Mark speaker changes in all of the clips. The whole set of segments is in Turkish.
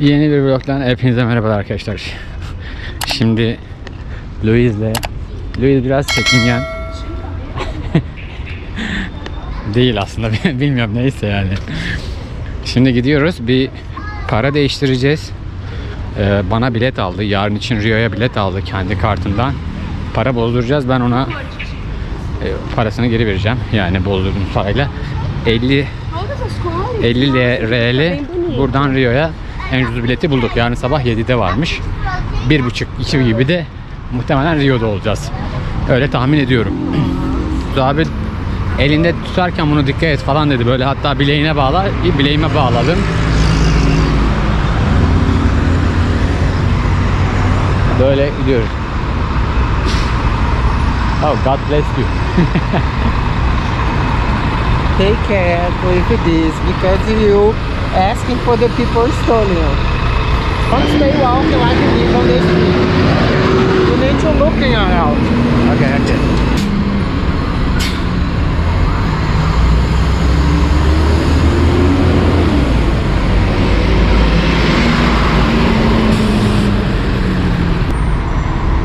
Speaker 1: Yeni bir vlogdan hepinize merhabalar arkadaşlar. Şimdi Louise'le Louise biraz çekingen. Değil aslında bilmiyorum neyse yani. Şimdi gidiyoruz bir para değiştireceğiz. Ee, bana bilet aldı. Yarın için Rio'ya bilet aldı kendi kartından. Para bozduracağız. Ben ona e, parasını geri vereceğim. Yani bozdurduğum parayla 50 50 RL buradan Rio'ya en ucuz bileti bulduk. Yarın sabah 7'de varmış. 1.30 2 gibi de muhtemelen Rio'da olacağız. Öyle tahmin ediyorum. Abi elinde tutarken bunu dikkat et falan dedi. Böyle hatta bileğine bağla. Bileğime bağladım. Böyle gidiyoruz. Oh, God bless you.
Speaker 2: Take care with this because you asking for the people stolen. Don't stay walking like this on the street. You need to look in your house.
Speaker 1: Okay, okay.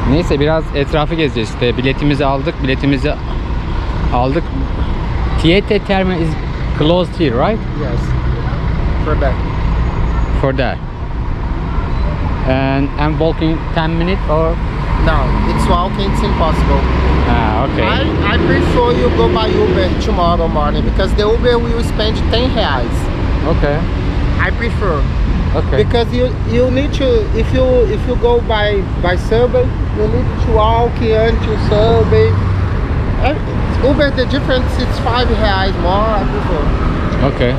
Speaker 1: Neyse biraz etrafı gezeceğiz işte. Biletimizi aldık. Biletimizi aldık. Theater terminal is closed here, right?
Speaker 2: Yes. For that.
Speaker 1: For that. And I'm walking 10 minutes or
Speaker 2: No, it's walking. It's impossible.
Speaker 1: ah, okay.
Speaker 2: I, I prefer you go by Uber tomorrow morning because the Uber will spend 10 reais.
Speaker 1: Okay.
Speaker 2: I prefer.
Speaker 1: Okay.
Speaker 2: Because you you need to if you if you go by by subway you need to walk into subway. Uber the difference it's five reais more. I prefer.
Speaker 1: Okay.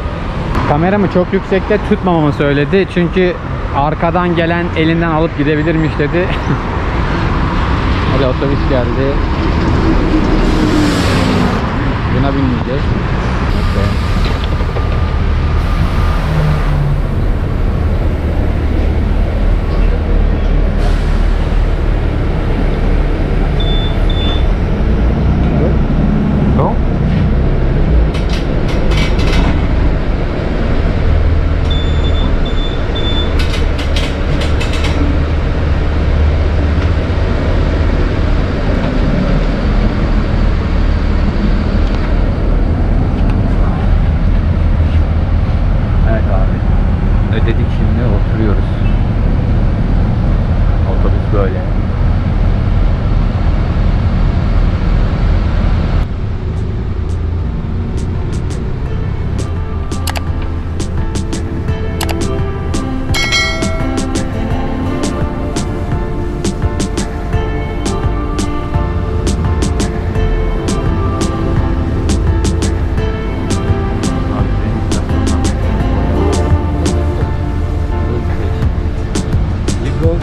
Speaker 1: Kameramı çok yüksekte tutmamamı söyledi. Çünkü arkadan gelen elinden alıp gidebilirmiş dedi. Hadi otobüs geldi. Buna binmeyeceğiz. हो जाए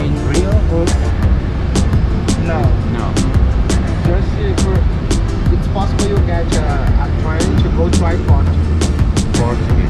Speaker 2: in Rio no. No. Just if it's possible you get a, a train to go to Icon.
Speaker 1: For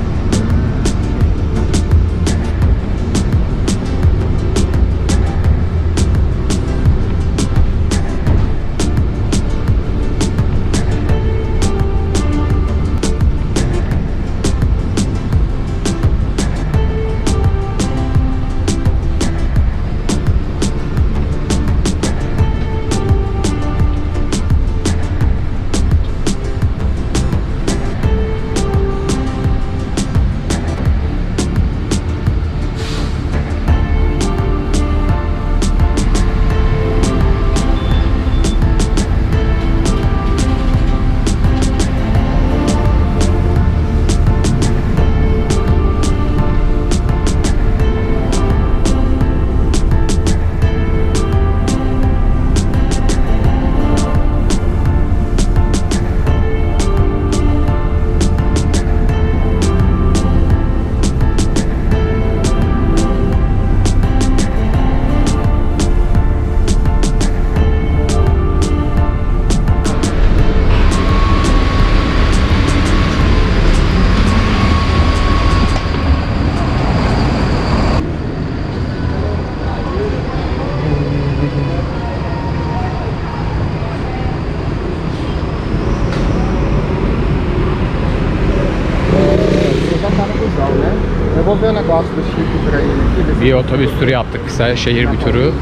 Speaker 1: Bir otobüs turu yaptık kısa şehir bir turu.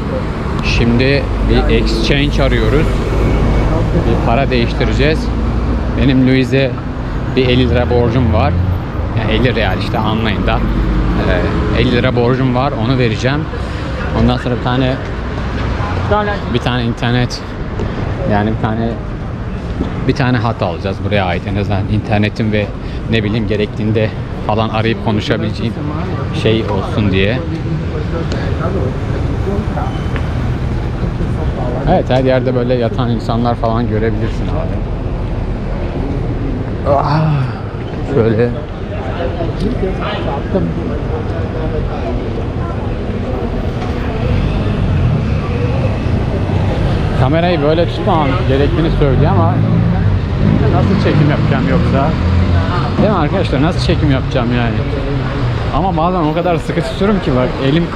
Speaker 1: Şimdi bir exchange arıyoruz. Bir para değiştireceğiz. Benim Louis'e bir 50 lira borcum var. Yani 50 real işte anlayın da. Ee, 50 lira borcum var onu vereceğim. Ondan sonra bir tane bir tane internet yani bir tane bir tane hat alacağız buraya ait en azından internetin ve ne bileyim gerektiğinde falan arayıp konuşabileceğim şey olsun diye. Evet her yerde böyle yatan insanlar falan görebilirsin abi. Ah, şöyle kamerayı böyle tutmam gerektiğini söylüyor ama nasıl çekim yapacağım yoksa değil mi arkadaşlar nasıl çekim yapacağım yani ama bazen o kadar sıkı tutuyorum ki bak elim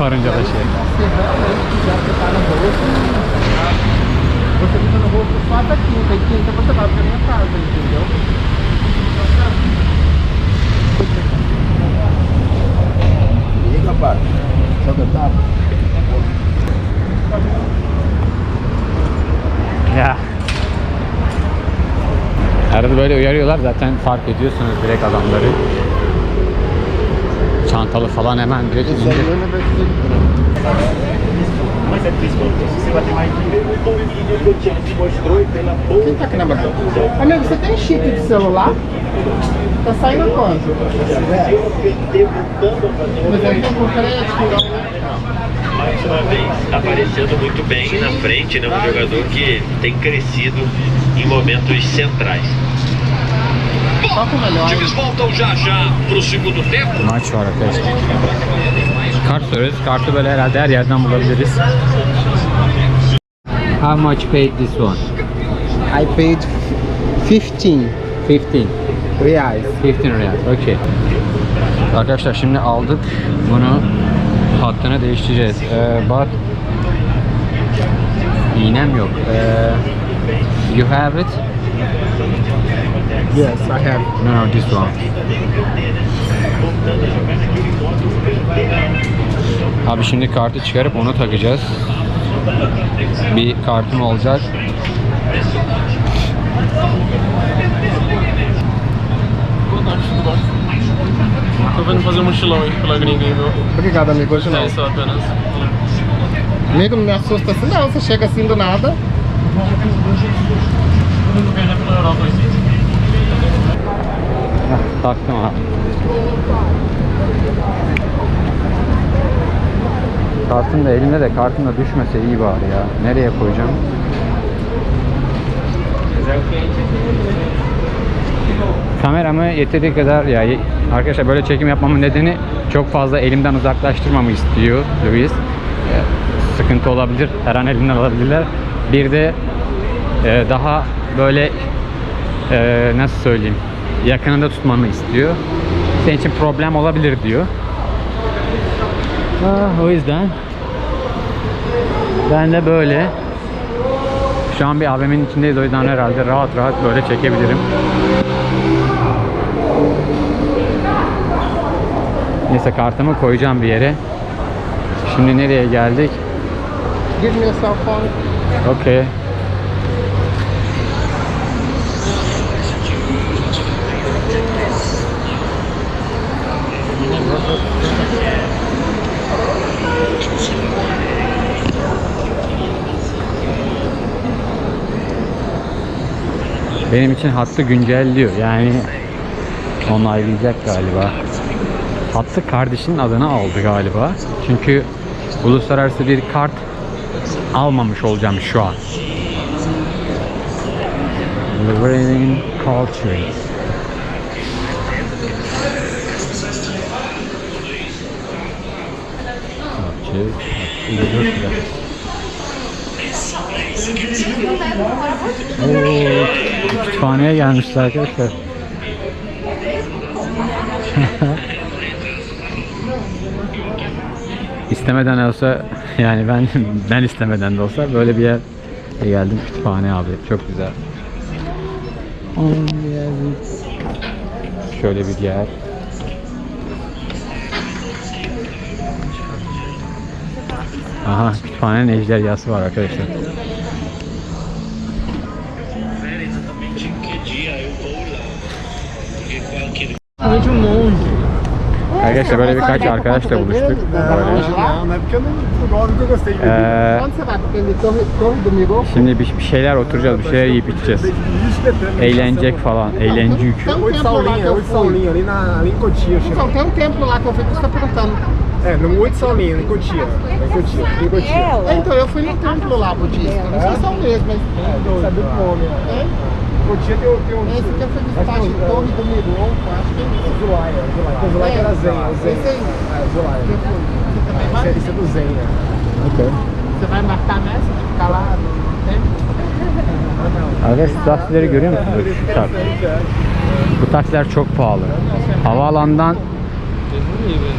Speaker 2: só da quinta, e quinta você vai pra minha casa, entendeu? Liga, pai. Sabe o tá?
Speaker 1: Ya. Arada böyle uyarıyorlar zaten fark ediyorsunuz direkt adamları. Çantalı falan hemen direkt
Speaker 2: Isso
Speaker 1: ince.
Speaker 2: aí eu não vai ser.
Speaker 3: Mas é principalmente se você bater mais um vídeo que eu te te mostrou e pela boa.
Speaker 2: Quem tá aqui na bancada? Amigo, você tem chip de celular? Tá saindo quanto?
Speaker 3: Eu perder voltando a fazer
Speaker 2: Mas eu tô com crédito,
Speaker 4: mais uma vez aparecendo muito bem na frente, né? Um jogador que tem crescido em momentos centrais.
Speaker 2: É o melhor?
Speaker 4: Times voltam já já pro segundo tempo.
Speaker 1: Maç var arkadaşlar. Kart soruyoruz. Kartı böyle herhalde her yerden bulabiliriz. How much paid this one?
Speaker 2: I paid 15
Speaker 1: 15.
Speaker 2: reais.
Speaker 1: 15 real. Okay. Arkadaşlar şimdi aldık. Bunu hattını değiştireceğiz. Ee, but iğnem yok. Ee, you have it?
Speaker 2: Yes, I have.
Speaker 1: No, no, this one. Abi şimdi kartı çıkarıp onu takacağız. Bir kartım olacak.
Speaker 5: Tô vendo fazer um mochilão aí pela gringa aí, viu?
Speaker 2: Obrigado, amigo. Hoje não.
Speaker 5: É isso apenas.
Speaker 2: Amigo, não me assusta assim, não. Você chega assim do nada.
Speaker 5: Vou viajar pela Europa aí.
Speaker 1: Taktım abi. Kartım da elimde de kartım da düşmese iyi bari ya. Nereye koyacağım? Kameramı yeteri kadar ya arkadaşlar böyle çekim yapmamın nedeni çok fazla elimden uzaklaştırmamı istiyor Louis. Ee, sıkıntı olabilir. Her an elimden alabilirler. Bir de e, daha böyle e, nasıl söyleyeyim yakınında tutmamı istiyor. Senin için problem olabilir diyor. Ah, o yüzden ben de böyle şu an bir AVM'nin içindeyiz o yüzden herhalde rahat rahat böyle çekebilirim. Neyse kartımı koyacağım bir yere. Şimdi nereye geldik?
Speaker 2: Give me a cell phone.
Speaker 1: Okey. Benim için hattı güncelliyor. Yani onaylayacak galiba. Hattı kardeşinin adına aldı galiba. Çünkü uluslararası bir kart almamış olacağım şu an. Living Culture. Culture. 54 lira. Oo, kütüphaneye gelmişler arkadaşlar. istemeden olsa yani ben ben istemeden de olsa böyle bir yer geldim kütüphane abi çok güzel. Şöyle bir yer. Aha kütüphanenin ejderhası var arkadaşlar. Arkadaşlar böyle birkaç arkadaşla buluştuk. Böyle.
Speaker 2: Não, não é porque eu não gosto que eu gostei de
Speaker 1: Ee,
Speaker 2: do Migo?
Speaker 1: şimdi bir, bir şeyler oturacağız, bir şeyler yiyip içeceğiz. Eğlenecek falan, eğlencük.
Speaker 2: Um.
Speaker 6: É, no oito Saulinha, em Cotia. Em Cotia, em Cotia.
Speaker 2: É, então, eu fui no templo lá budista. Não sei se é o mesmo, mas...
Speaker 6: Sabe o nome, né?
Speaker 2: É?
Speaker 6: Cotia tem, o- tem um...
Speaker 2: Esse que eu fui visitar, que Torre do Migo, eu acho que é isso.
Speaker 6: Zulaia, Zulaia. O Zulaia que era Zen, é o Zen.
Speaker 2: Esse aí.
Speaker 6: É, Zulaia.
Speaker 2: Você também vai?
Speaker 6: Esse, é- do Zen, né?
Speaker 2: Você vai marcar nessa de ficar lá no templo?
Speaker 1: Arkadaşlar taksileri görüyor musunuz? Şu taksi. Bu taksiler çok pahalı. Havaalanından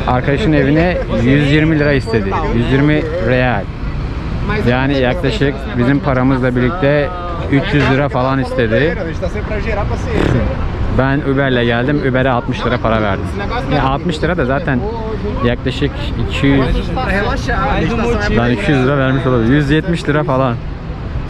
Speaker 1: arkadaşın evine 120 lira istedi. 120 real. Yani yaklaşık bizim paramızla birlikte 300 lira falan istedi. Ben Uber'le geldim. Uber'e 60 lira para verdim. Ya 60 lira da zaten yaklaşık 200
Speaker 6: Pra relaxar. A meditação é
Speaker 1: ben 200 lira vermiş olabilir. 170 lira falan.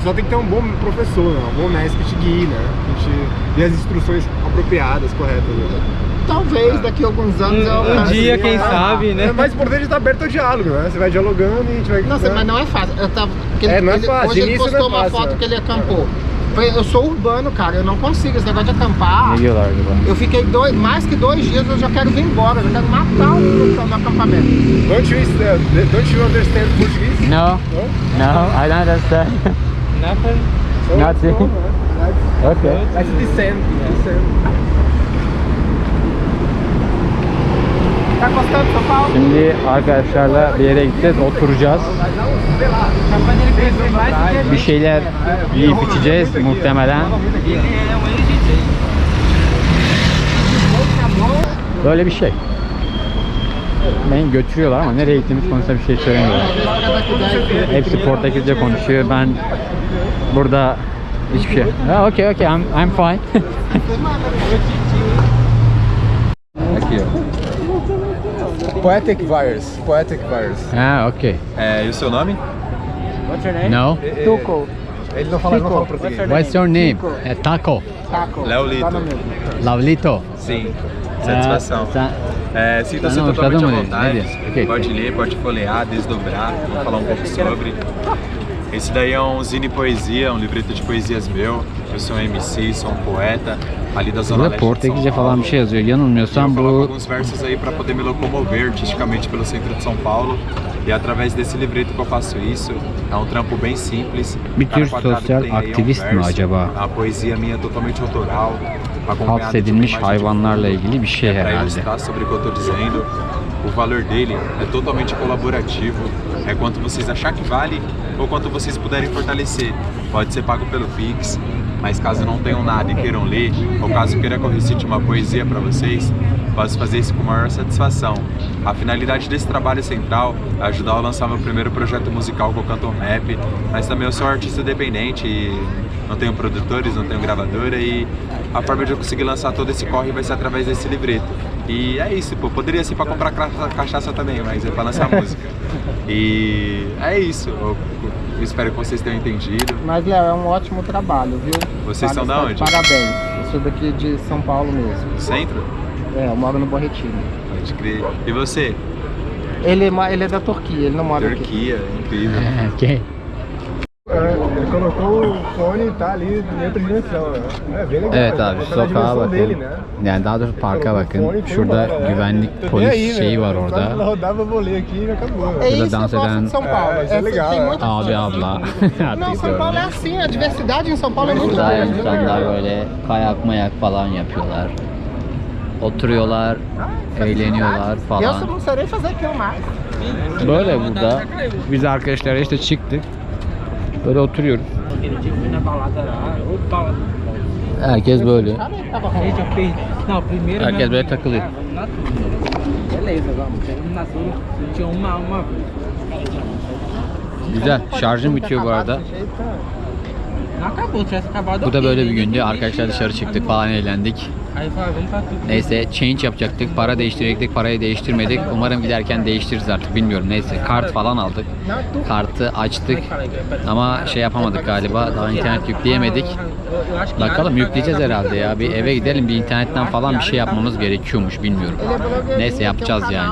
Speaker 6: Só tem que ter um bom professor, um bom mestre que te guie, né? Que te dê as instruções apropriadas, corretas. Né?
Speaker 2: Talvez daqui a alguns anos
Speaker 5: Um
Speaker 2: alcance.
Speaker 5: dia, quem sabe, né?
Speaker 6: É mais importante estar aberto ao diálogo, né? Você vai dialogando e a gente vai...
Speaker 2: Nossa,
Speaker 6: né?
Speaker 2: mas não é fácil. Eu tava, porque
Speaker 6: É, não é
Speaker 2: ele-
Speaker 6: fácil.
Speaker 2: Hoje ele
Speaker 6: início
Speaker 2: postou
Speaker 6: não é
Speaker 2: uma
Speaker 6: fácil,
Speaker 2: foto
Speaker 6: né?
Speaker 2: que ele acampou. Falei, Eu sou urbano, cara. Eu não consigo esse negócio de acampar. Eu fiquei dois, mais que dois dias, eu já quero vir embora. Eu já quero matar o no, no acampamento.
Speaker 6: Don't you, uh, don't you understand Portuguese?
Speaker 1: No. No, I don't understand.
Speaker 5: Nothing.
Speaker 1: Nothing. Okay.
Speaker 6: That's descent, descent.
Speaker 2: Tá
Speaker 1: arkadaşlarla bir yere gideceğiz, oturacağız. Bir şeyler yiyip içeceğiz muhtemelen. Böyle bir şey. Beni götürüyorlar ama nereye gittiğimiz konusunda bir şey söylemiyorlar. Hepsi Portekizce konuşuyor. Ben burada hiçbir şey. Ha, okay, okay, I'm, I'm fine. Aqui,
Speaker 6: Poetic Virus. Poetic Virus.
Speaker 1: Ah, ok.
Speaker 7: É, e o seu nome? What's your name?
Speaker 1: No.
Speaker 2: Tuco.
Speaker 6: Ele não fala, Tico. não fala português.
Speaker 1: What's your name? É Taco.
Speaker 2: Taco. Leolito.
Speaker 1: Leolito.
Speaker 7: Sim. Satisfação.
Speaker 1: Ah, tá.
Speaker 7: é, Sinta-se
Speaker 1: ah,
Speaker 7: totalmente à vontade.
Speaker 1: Né, okay.
Speaker 7: Pode ler, pode folhear, desdobrar, falar um pouco sobre. Esse daí é um zine poesia, um livreto de poesias meu. Eu sou um MC, sou um poeta ali da Zona
Speaker 1: Burada
Speaker 7: Leste de São Paulo.
Speaker 1: şey yazıyor.
Speaker 7: Eu coloco alguns versos aí para poder me locomover artisticamente pelo centro de São Paulo. E é através desse livreto que eu faço isso. É um trampo bem simples.
Speaker 1: Bir tür
Speaker 7: que
Speaker 1: sosyal
Speaker 7: tem um
Speaker 1: aktivist mi acaba?
Speaker 7: A poesia minha é totalmente autoral.
Speaker 1: hapsedilmiş hayvanlarla ilgili bir şey herhalde.
Speaker 7: ilustrar sobre o que eu estou dizendo. O valor dele é totalmente colaborativo. É quanto vocês achar que vale ou quanto vocês puderem fortalecer. Pode ser pago pelo Pix, mas caso não tenham nada e queiram ler, ou caso queira que eu recite uma poesia para vocês, posso fazer isso com maior satisfação. A finalidade desse trabalho central é ajudar a lançar meu primeiro projeto musical que eu canto um rap, mas também eu sou um artista independente e não tenho produtores, não tenho gravadora e a forma de eu conseguir lançar todo esse corre vai ser através desse livreto. E é isso, pô. Poderia ser pra comprar ca- cachaça também, mas é pra lançar música. E é isso. Eu, eu espero que vocês tenham entendido.
Speaker 2: Mas, Léo, é um ótimo trabalho, viu?
Speaker 7: Vocês são da onde?
Speaker 2: Parabéns. Eu sou daqui de São Paulo mesmo.
Speaker 7: Centro?
Speaker 2: É, eu moro no Bom Retiro.
Speaker 7: Pode crer. E você?
Speaker 2: Ele, ma- ele é da Turquia, ele não mora aqui.
Speaker 7: Turquia, incrível.
Speaker 1: Okay.
Speaker 6: É, ele colocou o fone e tá ali em outra dimensão. Né? É bem legal.
Speaker 1: Evet
Speaker 6: tá
Speaker 1: abi
Speaker 6: colocando a
Speaker 1: sokağa
Speaker 6: dimensão
Speaker 1: bakın.
Speaker 6: dele, né?
Speaker 1: Yani daha doğrusu parka bakın. Şurada güvenlik
Speaker 6: nem
Speaker 1: polis
Speaker 6: aí,
Speaker 1: şeyi
Speaker 6: né?
Speaker 1: var orada.
Speaker 6: rodava, eu ler aqui e acabou.
Speaker 2: É isso que eu
Speaker 1: dans
Speaker 2: gosto
Speaker 1: eden-
Speaker 2: de São Paulo.
Speaker 6: É, isso é legal,
Speaker 2: tem
Speaker 6: é.
Speaker 2: muita
Speaker 1: Abi abla.
Speaker 2: Não,
Speaker 1: Artık
Speaker 2: São Paulo é assim, a diversidade em São Paulo é muito
Speaker 8: Burada
Speaker 2: grande.
Speaker 8: insanlar böyle kayak mayak falan yapıyorlar. Oturuyorlar, eğleniyorlar
Speaker 2: Eu
Speaker 8: falan.
Speaker 2: só não serei fazer aquilo mais.
Speaker 1: Böyle burada. Biz arkadaşlar işte çıktık. Böyle oturuyoruz. Herkes böyle. Herkes böyle takılıyor. Güzel. Şarjım bitiyor bu arada. Bu da böyle bir gündü. Arkadaşlar dışarı çıktık falan eğlendik. Neyse change yapacaktık. Para değiştirecektik. Parayı değiştirmedik. Umarım giderken değiştiririz artık. Bilmiyorum. Neyse kart falan aldık. Kartı açtık. Ama şey yapamadık galiba. Daha internet yükleyemedik. Bakalım yükleyeceğiz herhalde ya. Bir eve gidelim bir internetten falan bir şey yapmamız gerekiyormuş bilmiyorum. Neyse yapacağız yani.